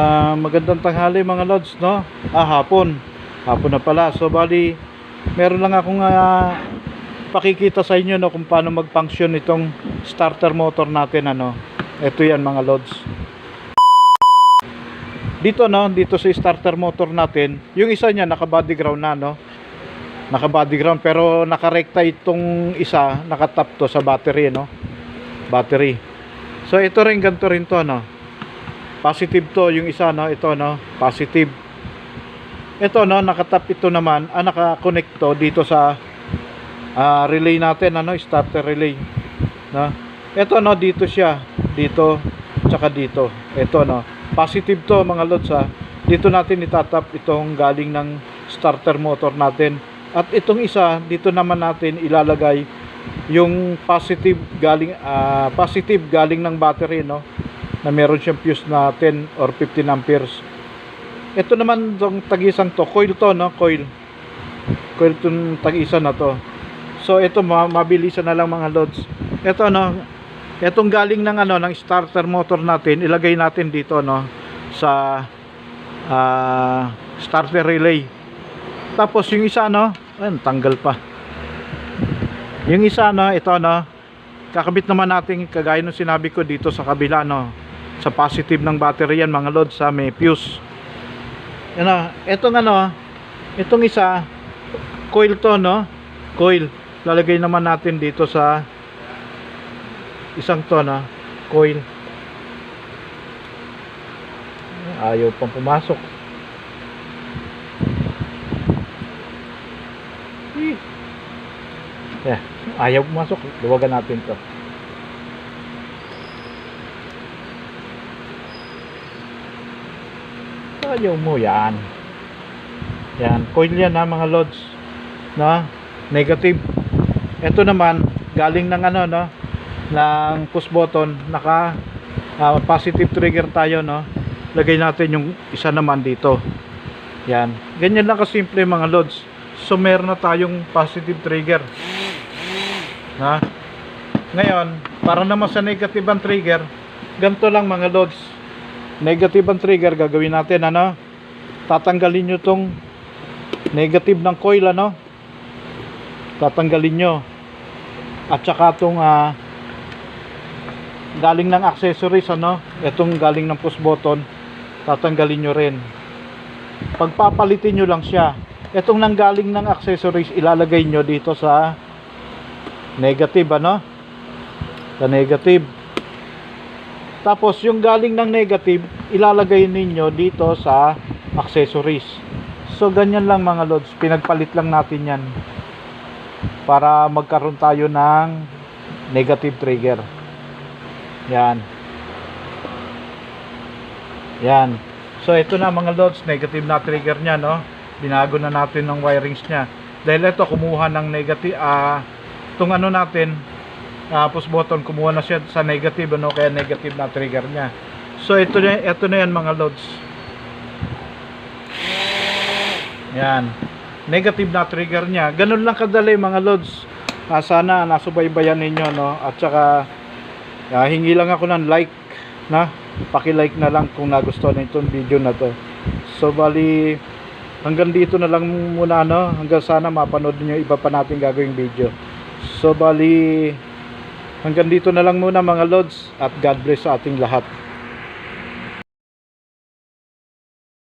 Ah, magandang tanghali mga lods, no? Ah, hapon. Hapon na pala. So, bali, meron lang akong ah, pakikita sa inyo, no, kung paano mag-function itong starter motor natin, ano. Ito yan mga lods. Dito, no, dito sa starter motor natin, yung isa niya naka-body ground na, no? Naka-body ground, pero nakarekta itong isa, nakatap to sa battery, no? Battery. So, ito rin, ganito rin to, no? Positive to yung isa no? Ito no? Positive. Ito no? Nakatap ito naman. Ah naka-connect to dito sa ah, relay natin ano? Starter relay no? Ito no? Dito siya. Dito tsaka dito. Ito no? Positive to mga lods ha? Dito natin itatap itong galing ng starter motor natin. At itong isa dito naman natin ilalagay yung positive galing ah, positive galing ng battery no na meron siyang fuse na 10 or 15 amperes. Ito naman tong tagisang to, coil to no, coil. Coil tong tagisan na to. So ito ma mabilisan na lang mga loads. Ito no, itong galing ng ano ng starter motor natin, ilagay natin dito no sa ah, starter relay. Tapos yung isa no, ayun tanggal pa. Yung isa no, ito no, kakabit naman natin kagaya ng sinabi ko dito sa kabila no sa positive ng battery yan mga lods sa may fuse. Yan o etong ano itong isa coil to no. Coil. Lalagay naman natin dito sa isang to no coil. Ayaw pang pumasok. Eh. Yeah, ayaw pumasok. Luwagan natin to Ayaw mo yan. Yan. Coil yan ha mga lods. No? Negative. Ito naman, galing ng ano, no? Ng push button. Naka ah, positive trigger tayo, no? Lagay natin yung isa naman dito. Yan. Ganyan lang kasimple mga lods. So, meron na tayong positive trigger. Ha? Ngayon, para naman sa negative ang trigger, ganito lang mga lods negative ang trigger gagawin natin ano? Tatanggalin nyo tong negative ng coil ano? Tatanggalin nyo. At saka tong ah, galing ng accessories ano? Itong galing ng push button tatanggalin nyo rin. Pagpapalitin nyo lang siya. Itong nanggaling ng accessories ilalagay nyo dito sa negative ano? Sa negative tapos yung galing ng negative, ilalagay ninyo dito sa accessories. So ganyan lang mga lods, pinagpalit lang natin yan para magkaroon tayo ng negative trigger. Yan. Yan. So ito na mga lods, negative na trigger niya, no? Binago na natin ng wirings niya. Dahil ito kumuha ng negative ah itong ano natin, uh, push button kumuha na siya sa negative ano kaya negative na trigger niya. So ito na ito na yan mga loads yan. Negative na trigger niya. Ganun lang kadali mga loads uh, sana nasubaybayan ninyo no? At saka uh, hingi lang ako ng like na? Paki-like na lang kung nagustuhan niyo itong video na to. So bali hanggang dito na lang muna no hanggang sana mapanood niyo iba pa natin gagawing video. So bali Hanggang dito na lang muna mga lods at God bless sa ating lahat.